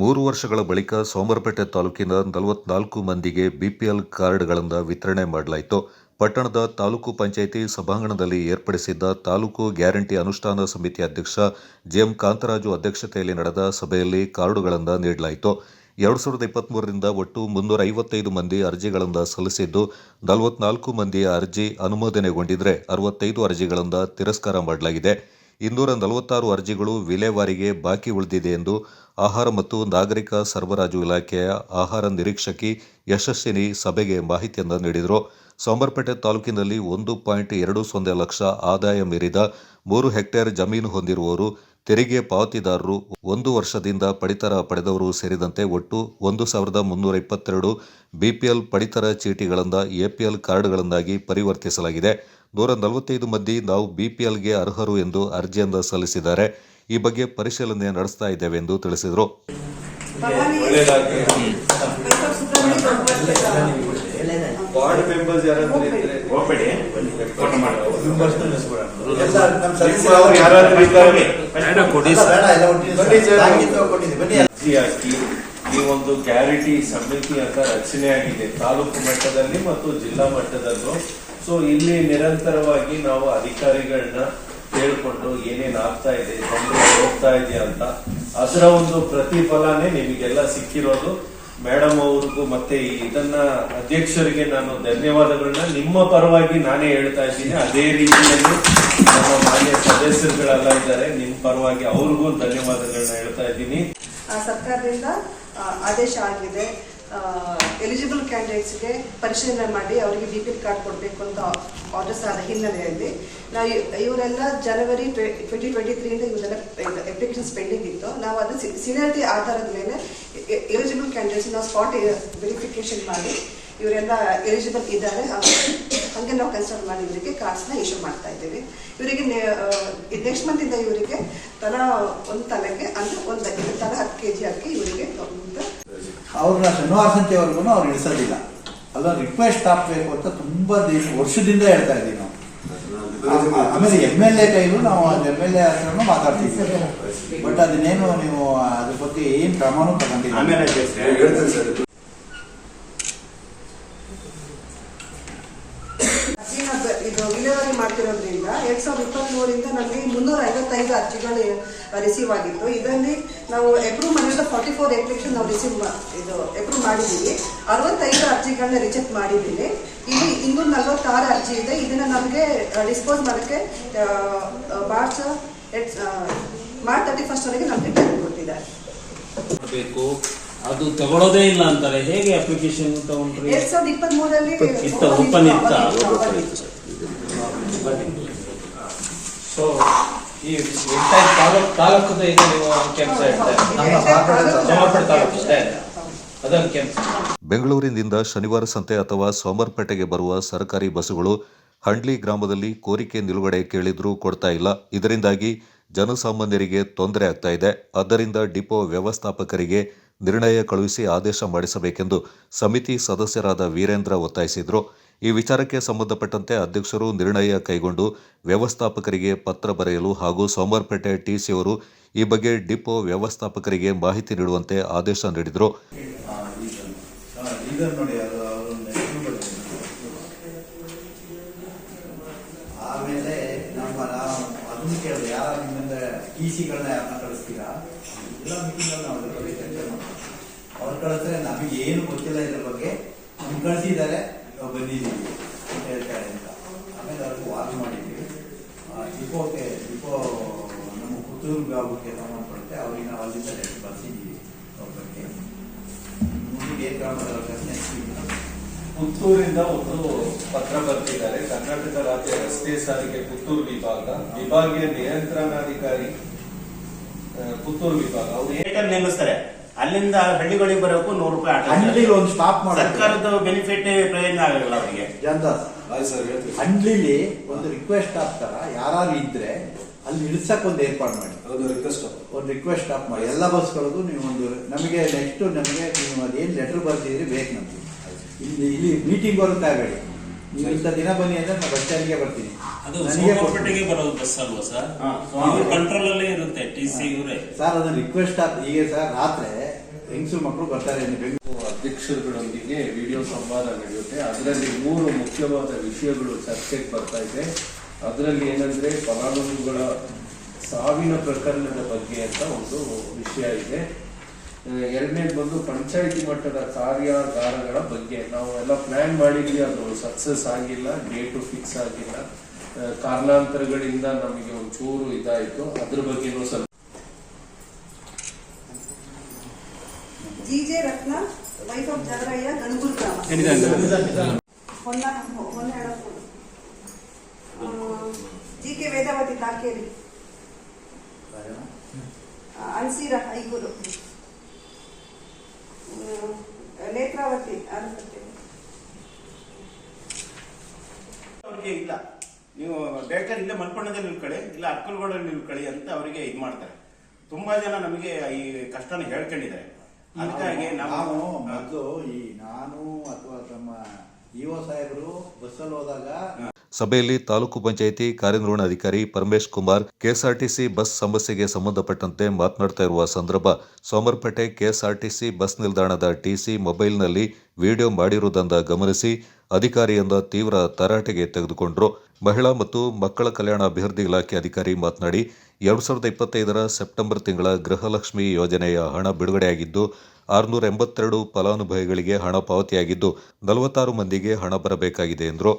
ಮೂರು ವರ್ಷಗಳ ಬಳಿಕ ಸೋಮರಪೇಟೆ ತಾಲೂಕಿನ ನಲವತ್ನಾಲ್ಕು ಮಂದಿಗೆ ಬಿಪಿಎಲ್ ಕಾರ್ಡ್ಗಳನ್ನು ವಿತರಣೆ ಮಾಡಲಾಯಿತು. ಪಟ್ಟಣದ ತಾಲೂಕು ಪಂಚಾಯಿತಿ ಸಭಾಂಗಣದಲ್ಲಿ ಏರ್ಪಡಿಸಿದ್ದ ತಾಲೂಕು ಗ್ಯಾರಂಟಿ ಅನುಷ್ಠಾನ ಸಮಿತಿ ಅಧ್ಯಕ್ಷ ಜಿಎಂ ಕಾಂತರಾಜು ಅಧ್ಯಕ್ಷತೆಯಲ್ಲಿ ನಡೆದ ಸಭೆಯಲ್ಲಿ ಕಾರ್ಡುಗಳನ್ನು ನೀಡಲಾಯಿತು. ಎರಡು ಸಾವಿರದ ಇಪ್ಪತ್ತ್ಮೂರರಿಂದ ಒಟ್ಟು ಮುನ್ನೂರ ಐವತ್ತೈದು ಮಂದಿ ಅರ್ಜಿಗಳನ್ನು ಸಲ್ಲಿಸಿದ್ದು, ನಲವತ್ನಾಲ್ಕು ಮಂದಿಯ ಅರ್ಜಿ ಅನುಮೋದನೆಗೊಂಡಿದ್ದರೆ ಅರವತ್ತೈದು ಅರ್ಜಿಗಳಿಂದ ತಿರಸ್ಕಾರ ಮಾಡಲಾಗಿದೆ. ಇನ್ನೂರ ನಲವತ್ತಾರು ಅರ್ಜಿಗಳು ವಿಲೇವಾರಿಗೆ ಬಾಕಿ ಉಳಿದಿದೆ ಎಂದು ಆಹಾರ ಮತ್ತು ನಾಗರಿಕ ಸರಬರಾಜು ಇಲಾಖೆಯ ಆಹಾರ ನಿರೀಕ್ಷಕಿ ಯಶಸ್ವಿನಿ ಸಭೆಗೆ ಮಾಹಿತಿಯನ್ನು ನೀಡಿದರು. ಸೋಮರ್ಪೇಟೆ ತಾಲೂಕಿನಲ್ಲಿ ಒಂದು ಪಾಯಿಂಟ್ ಎರಡು ಸೊನ್ನೆ ಲಕ್ಷ ಆದಾಯ ಮೀರಿದ ಮೂರು ಹೆಕ್ಟೇರ್ ಜಮೀನು ಹೊಂದಿರುವವರು ತೆರಿಗೆ ಪಾವತಿದಾರರು ಒಂದು ವರ್ಷದಿಂದ ಪಡಿತರ ಪಡೆದವರು ಸೇರಿದಂತೆ ಒಟ್ಟು ಒಂದು ಸಾವಿರದ ಮುನ್ನೂರ ಇಪ್ಪತ್ತೆರಡು ಬಿಪಿಎಲ್ ಪಡಿತರ ಚೀಟಿಗಳಿಂದ ಎಪಿಎಲ್ ಕಾರ್ಡ್ಗಳನ್ನಾಗಿ ಪರಿವರ್ತಿಸಲಾಗಿದೆ. ನೂರ ನಲವತ್ತೈದು ಮಂದಿ ನಾವು ಬಿಪಿಎಲ್ಗೆ ಅರ್ಹರು ಎಂದು ಅರ್ಜಿಯನ್ನು ಸಲ್ಲಿಸಿದ್ದಾರೆ. ಈ ಬಗ್ಗೆ ಪರಿಶೀಲನೆ ನಡೆಸ್ತಾ ಇದ್ದೇವೆ ಎಂದು ತಿಳಿಸಿದರು. ವಾರ್ಡ್ ಮೆಂಬರ್ಸ್ ಯಾರಾದ್ರೂ ಇದ್ರೆ ಹೋಗ್ಬೇಡಿ ಫೋಟೋ ಮಾಡಿ. ಹಾಕಿ ಈ ಒಂದು ಗ್ಯಾರಂಟಿ ಸಮಿತಿ ಅಂತ ರಚನೆ ಆಗಿದೆ. ತಾಲೂಕು ಮಟ್ಟದಲ್ಲಿ ಮತ್ತು ಜಿಲ್ಲಾ ಮಟ್ಟದಲ್ಲೂ ಸೊ ಇಲ್ಲಿ ನಿರಂತರವಾಗಿ ನಾವು ಅಧಿಕಾರಿಗಳನ್ನ ಕೇಳಿಕೊಂಡು ಏನೇನ್ ಆಗ್ತಾ ಇದೆ, ತೊಂದರೆ ಹೋಗ್ತಾ ಇದೆ ಅಂತ, ಅದರ ಒಂದು ಪ್ರತಿಫಲನೇ ನಿಮಗೆಲ್ಲ ಸಿಕ್ಕಿರೋದು. ಮೇಡಮ್ ಅವ್ರಿಗೂ ಮತ್ತೆ ಇದನ್ನ ಅಧ್ಯಕ್ಷರಿಗೆ ನಾನು ಧನ್ಯವಾದಗಳನ್ನ ನಿಮ್ಮ ಪರವಾಗಿ ನಾನೇ ಹೇಳ್ತಾ ಇದ್ದೀನಿ. ಅದೇ ರೀತಿಯಲ್ಲಿ ನಮ್ಮ ಮಾನ್ಯ ಸದಸ್ಯರುಗಳೆಲ್ಲ ಇದ್ದಾರೆ. ನಿಮ್ಮ ಪರವಾಗಿ ಅವ್ರಿಗೂ ಧನ್ಯವಾದಗಳನ್ನ ಹೇಳ್ತಾ ಇದ್ದೀನಿ. ಸರ್ಕಾರದಿಂದ ಆದೇಶ ಆಗಿದೆ. ಎಲಿಜಿಬಲ್ ಕ್ಯಾಂಡಿಡೇಟ್ಸ್ಗೆ ಪರಿಶೀಲನೆ ಮಾಡಿ ಅವರಿಗೆ ಬಿ ಪಿ ಎಲ್ ಕಾರ್ಡ್ ಕೊಡಬೇಕು ಅಂತ ಆರ್ಡರ್ಸ್ ಆದ ಹಿನ್ನೆಲೆಯಲ್ಲಿ ನಾವು ಇವರೆಲ್ಲ ಜನವರಿ ಟ್ವೆಂಟಿ ಟ್ವೆಂಟಿ ತ್ರೀಯಿಂದ ಇವರೆಲ್ಲ ಅಪ್ಲಿಕೇಶನ್ ಪೆಂಡಿಂಗ್ ಇತ್ತು. ನಾವು ಅದು ಸೀನಿಯರಿಟಿ ಆಧಾರದ ಮೇಲೆ ಎಲಿಜಿಬಲ್ ಕ್ಯಾಂಡಿಡೇಟ್ಸ್ ನಾವು ಸ್ಪಾಟ್ ವೆರಿಫಿಕೇಶನ್ ಮಾಡಿ ಇವರೆಲ್ಲ ಎಲಿಜಿಬಲ್ ಇದ್ದಾರೆ. ಹಾಗೆ ನಾವು ಕನ್ಸಲ್ಟ್ ಮಾಡಿ ಇವರಿಗೆ ಕಾರ್ಡ್ಸ್ನ ಇಶ್ಯೂ ಮಾಡ್ತಾ ಇದ್ದೀವಿ. ಇವರಿಗೆ ನೆಕ್ಸ್ಟ್ ಮಂತಿಂದ ಇವರಿಗೆ ತಲಾ ಒಂದು ತಲೆಗೆ ಅಂದರೆ ಒಂದು ತಲಾ ಹತ್ತು ಕೆ ಜಿ ಹಾಕಿ ಇವರಿಗೆ ಒಂದು ಅವ್ರನ್ನ ಶನಿವಾರ ಸಂತೆವರೆಗೂ ಅವ್ರು ಇಳಿಸೋದಿಲ್ಲ. ಅಲ್ಲ ರಿಕ್ವೆಸ್ಟ್ ಹಾಕ್ಬೇಕು ಅಂತ ತುಂಬಾ ದೇಶ ವರ್ಷದಿಂದ ಹೇಳ್ತಾ ಇದ್ದೀವಿ ನಾವು. ಆಮೇಲೆ ಎಂ ಎಲ್ ಎ ಕೈಲೂ ನಾವು ಎಂ ಎಲ್ ಎ ಹತ್ರನೂ ಮಾತಾಡ್ತೀವಿ ಬಟ್ ಅದನ್ನೇನು ನೀವು ಅದ್ರ ಬಗ್ಗೆ ಏನ್ ಕ್ರಮನೂ ತಗೊಂಡಿಲ್ಲ. ಇದು ವಿಲೇವಾರಿ ಮಾಡ್ತಿರೋದ್ರಿಂದ ಎರಡ್ ಸಾವಿರದ ಇಪ್ಪತ್ತ್ಮೂರಿಂದ ನಮಗೆ ಮುನ್ನೂರ ಐವತ್ತೈದು ಅರ್ಜಿಗಳು ರಿಸೀವ್ ಆಗಿತ್ತು. ಇದರಲ್ಲಿ ನಾವು ಅಪ್ರೂವ್ ಮಾಡಿರೋ ಫಾರ್ಟಿ ಫೋರ್ ಅಪ್ಲಿಕೇಶನ್ ನಾವು ರಿಸೀವ್ ಇದು ಅಪ್ರೂವ್ ಮಾಡಿದ್ದೀವಿ. ಅರವತ್ತೈದು ಅರ್ಜಿಗಳನ್ನ ರಿಜೆಕ್ಟ್ ಮಾಡಿದ್ದೀನಿ ಇಲ್ಲಿ ಇನ್ನೂರ ನಲವತ್ತಾರು ಅರ್ಜಿ ಇದೆ. ಇದನ್ನು ನಮಗೆ ಡಿಸ್ಪೋಸ್ ಮಾಡೋಕ್ಕೆ ಮಾರ್ಚ್ ಮಾರ್ಚ್ ತರ್ಟಿ ಫಸ್ಟ್ ವರೆಗೆ ನಮಗೆ ಟೈಮ್ ಕೊಟ್ಟಿದ್ದಾರೆ ಅದು ತಗೊಳ್ಳೋದೇ ಇಲ್ಲ ಅಂತಾರೆ. ಹೇಗೆ ಅಪ್ಲಿಕೇಶನ್ ತಗೊಂಡ್ರಿ? ಎರಡ್ ಸಾವಿರದ ಇಪ್ಪತ್ತ್ ಮೂರಲ್ಲಿ ಇತ್ತ ಓಪನ್ ಇತ್ತ ಸೊ ಈ ಎಂಟೈರ್ ತಾಲೂಕ್ ತಾಲೂಕದ ಈಗ ನೀವು ತಾಲೂಕು ಅದೊಂದು ಬೆಂಗಳೂರಿನಿಂದ ಶನಿವಾರ ಸಂತೆ ಅಥವಾ ಸೋಮರ್ಪೇಟೆಗೆ ಬರುವ ಸರ್ಕಾರಿ ಬಸ್ಸುಗಳು ಹಂಡ್ಲಿ ಗ್ರಾಮದಲ್ಲಿ ಕೋರಿಕೆ ನಿಲುಗಡೆ ಕೇಳಿದ್ರೂ ಕೊಡ್ತಾ ಇಲ್ಲ. ಇದರಿಂದಾಗಿ ಜನಸಾಮಾನ್ಯರಿಗೆ ತೊಂದರೆ ಆಗ್ತಾ ಇದೆ. ಆದ್ದರಿಂದ ಡಿಪೋ ವ್ಯವಸ್ಥಾಪಕರಿಗೆ ನಿರ್ಣಯ ಕಳುಹಿಸಿ ಆದೇಶ ಮಾಡಿಸಬೇಕೆಂದು ಸಮಿತಿ ಸದಸ್ಯರಾದ ವೀರೇಂದ್ರ ಒತ್ತಾಯಿಸಿದರು. ಈ ವಿಚಾರಕ್ಕೆ ಸಂಬಂಧಪಟ್ಟಂತೆ ಅಧ್ಯಕ್ಷರು ನಿರ್ಣಯ ಕೈಗೊಂಡು ವ್ಯವಸ್ಥಾಪಕರಿಗೆ ಪತ್ರ ಬರೆಯಲು ಹಾಗೂ ಸೋಮವಾರಪೇಟೆ ಟಿಸಿಯವರು ಈ ಬಗ್ಗೆ ಡಿಪೋ ವ್ಯವಸ್ಥಾಪಕರಿಗೆ ಮಾಹಿತಿ ನೀಡುವಂತೆ ಆದೇಶ ನೀಡಿದರು. ಅವ್ರು ನಮಗೆ ಏನು ಗೊತ್ತಿಲ್ಲ ಇದ್ರ ಬಗ್ಗೆ. ಕಳಿಸಿದ್ದಾರೆ. ಬಂದಿದ್ದೀವಿ ಅಂತ ಹೇಳ್ತಾರೆ ಅಂತ. ಆಮೇಲೆ ಅದಕ್ಕೆ ವಾದ ಮಾಡಿದ್ದೀವಿ. ಆ, ಡಿಪೋಗೆ ಡಿಪೋ ನಮ್ಮ ವಿಭಾಗಕ್ಕೆ ಸಂಬಂಧಪಡುತ್ತೆ ಅವ್ರಿಗೆ ನಾವು ಅಲ್ಲಿಂದ ಲೆಟರ್ ಬರ್ತಿದ್ದೀವಿ ಬಗ್ಗೆ ಮುಂದಿಗೆ ತಗೊಳ್ತಾರೆ ಪುತ್ತೂರಿಂದ ಒಂದು ಪತ್ರ ಬರ್ತಿದ್ದಾರೆ. ಕರ್ನಾಟಕ ರಾಜ್ಯ ರಸ್ತೆ ಸಾರಿಗೆ ಪುತ್ತೂರು ವಿಭಾಗ. ವಿಭಾಗೀಯ ನಿಯಂತ್ರಣಾಧಿಕಾರಿ ಪುತ್ತೂರು ವಿಭಾಗ. ಅವರು ಏಟನ್ನು ನೇಮಿಸ್ತಾರೆ. ಅಲ್ಲಿಂದ ಹಳ್ಳಿಗಳಿಗೆ ಬರೋಕ್ಕೂ ನೂರು ರೂಪಾಯಿ ಆಟ ಒಂದು ಸ್ಟಾಪ್ ಮಾಡಿ ಸರ್ಕಾರದ ಬೆನಿಫಿಟ್ ಪ್ರಯೋಜನ ಆಗಲ್ಲ ಅವರಿಗೆ. ಜನದಾಸ್ ಹಳ್ಳಿಲಿ ಒಂದು ರಿಕ್ವೆಸ್ಟ್ ತರ ಯಾರು ಇದ್ರೆ ಅಲ್ಲಿ ಇಳಿಸಕ್ ಒಂದು ಏರ್ಪಾಡು ಮಾಡಿ. ಒಂದು ರಿಕ್ವೆಸ್ಟ್ ಸ್ಟಾಪ್ ಮಾಡಿ. ಎಲ್ಲ ಬಸ್ಗಳಿಗೂ ನೀವು ಒಂದು ನಮಗೆ ನೆಕ್ಸ್ಟ್ ನಮಗೆ ನೀವು ಅದೇನು ಲೆಟರ್ ಬರ್ತಿದ್ರಿ ಬೇಕು ನಮಗೆ. ಇಲ್ಲಿ ಇಲ್ಲಿ ಮೀಟಿಂಗ್ ಬರುತ್ತೆ ಆಗಬೇಡಿ ನೀವು ಇಂಥ ದಿನ ಬನ್ನಿ ಅಂದ್ರೆ ನಾನು ಬಸ್ ಸ್ಟ್ಯಾಂಡ್ಗೆ ಬರ್ತೀನಿ. ಅದು ನನಗೆ ಬರೋದು ಬಸ್ ಅಲ್ವಾ ಸರ್? ಹಾ, ಕಂಟ್ರೋಲ್ ಅಲ್ಲೇ ಇರುತ್ತೆ ಟಿ ಸಿ ಇವರೇ. ಸರ್ ಅದನ್ನ ರಿಕ್ವೆಸ್ಟ್ ಈಗ ಸರ್ ರಾತ್ರಿ ಹೆಂಗಸರು ಮಕ್ಕಳು ಬರ್ತಾರೆ ಬೆಂಗಳೂರು ಅಧ್ಯಕ್ಷರುಗಳೊಂದಿಗೆ ವಿಡಿಯೋ ಸಂವಾದ ನಡೆಯುತ್ತೆ. ಅದರಲ್ಲಿ ಮೂರು ಮುಖ್ಯವಾದ ವಿಷಯಗಳು ಚರ್ಚೆಗೆ ಬರ್ತಾ ಇದೆ. ಅದರಲ್ಲಿ ಏನಂದ್ರೆ ಫಲಾನುಭವಿಗಳ ಸಾವಿನ ಪ್ರಕರಣದ ಬಗ್ಗೆ ಅಂತ ಒಂದು ವಿಷಯ ಇದೆ. ಎರಡನೇದು ಬಂದು ಪಂಚಾಯಿತಿ ಮಟ್ಟದ ಕಾರ್ಯಾಗಾರಗಳ ಬಗ್ಗೆ. ನಾವು ಎಲ್ಲ ಪ್ಲಾನ್ ಮಾಡಿದ್ವಿ, ಅದು ಸಕ್ಸಸ್ ಆಗಿಲ್ಲ, ಡೇಟು ಫಿಕ್ಸ್ ಆಗಿಲ್ಲ. ಕಾರಣಾಂತರಗಳಿಂದ ನಮಗೆ ಒಂಚೂರು ಇದಾಯಿತು. ಅದ್ರ ಬಗ್ಗೆನೂ ಸ್ವಲ್ಪ G J Ratna wife of Jagarayya Ganaguru ಗ್ರಾಮ. ಹೊನ್ನ ಹೊನ್ನ ಜಿ ಕೆ ವೇದಾವತಿ ತಾಕೇರಿ ಆ, ಅನ್ಸೀರ ಐಗೂರು. ನೇತ್ರಾವತಿ ಆಲಪಟ್ಟೆ ಅವ್ರಿಗೆ ಇಲ್ಲ. ನೀವು ಬೇಕಾದ್ರೆ ಇಲ್ಲೇ ಮಲ್ಕೊಂಡದಲ್ಲಿ ನಿಲ್ಕೊಳ್ಳಿ ಇಲ್ಲ ಅಕ್ಕಲ್ಗೋಡಲ್ಲಿ ನಿಲ್ಕೊಳ್ಳಿ ಅಂತ ಅವರಿಗೆ ಇದು ಮಾಡ್ತಾರೆ. ತುಂಬಾ ಜನ ನಮಗೆ ಈ ಕಷ್ಟನ ಹೇಳ್ಕೊಂಡಿದ್ದಾರೆ. ಅದಕ್ಕಾಗಿ ನಾವು ಮೊದಲು ಈ ನಾನು ಅಥವಾ ನಮ್ಮ ಇಒ ಸಾಹೇಬರು ಬಸ್ಸಲ್ಲಿ ಹೋದಾಗ ಸಭೆಯಲ್ಲಿ ತಾಲೂಕು ಪಂಚಾಯಿತಿ ಕಾರ್ಯನಿರ್ವಹಣಾಧಿಕಾರಿ ಪರಮೇಶ್ ಕುಮಾರ್, ಕೆಎಸ್ಆರ್ಟಿಸಿ ಬಸ್ ಸಮಸ್ಯೆಗೆ ಸಂಬಂಧಪಟ್ಟಂತೆ ಮಾತನಾಡ್ತಾ ಇರುವ ಸಂದರ್ಭ, ಸೋಮರ್ಪೇಟೆ ಕೆಎಸ್ಆರ್ಟಿಸಿ ಬಸ್ ನಿಲ್ದಾಣದ ಟಿಸಿ ಮೊಬೈಲ್ನಲ್ಲಿ ವಿಡಿಯೋ ಮಾಡಿರುವುದನ್ನು ಗಮನಿಸಿ ಅಧಿಕಾರಿಯಿಂದ ತೀವ್ರ ತರಾಟೆಗೆ ತೆಗೆದುಕೊಂಡರು. ಮಹಿಳಾ ಮತ್ತು ಮಕ್ಕಳ ಕಲ್ಯಾಣ ಅಭಿವೃದ್ಧಿ ಇಲಾಖೆ ಅಧಿಕಾರಿ ಮಾತನಾಡಿ, ಎರಡು ಸಾವಿರದ ಇಪ್ಪತ್ತೈದರ ಸೆಪ್ಟೆಂಬರ್ ತಿಂಗಳ ಗೃಹಲಕ್ಷ್ಮಿ ಯೋಜನೆಯ ಹಣ ಬಿಡುಗಡೆಯಾಗಿದ್ದು, ಆರುನೂರ ಎಂಬತ್ತೆರಡು ಫಲಾನುಭವಿಗಳಿಗೆ ಹಣ ಪಾವತಿಯಾಗಿದ್ದು, ನಲವತ್ತಾರು ಮಂದಿಗೆ ಹಣ ಬರಬೇಕಾಗಿದೆ ಎಂದರು.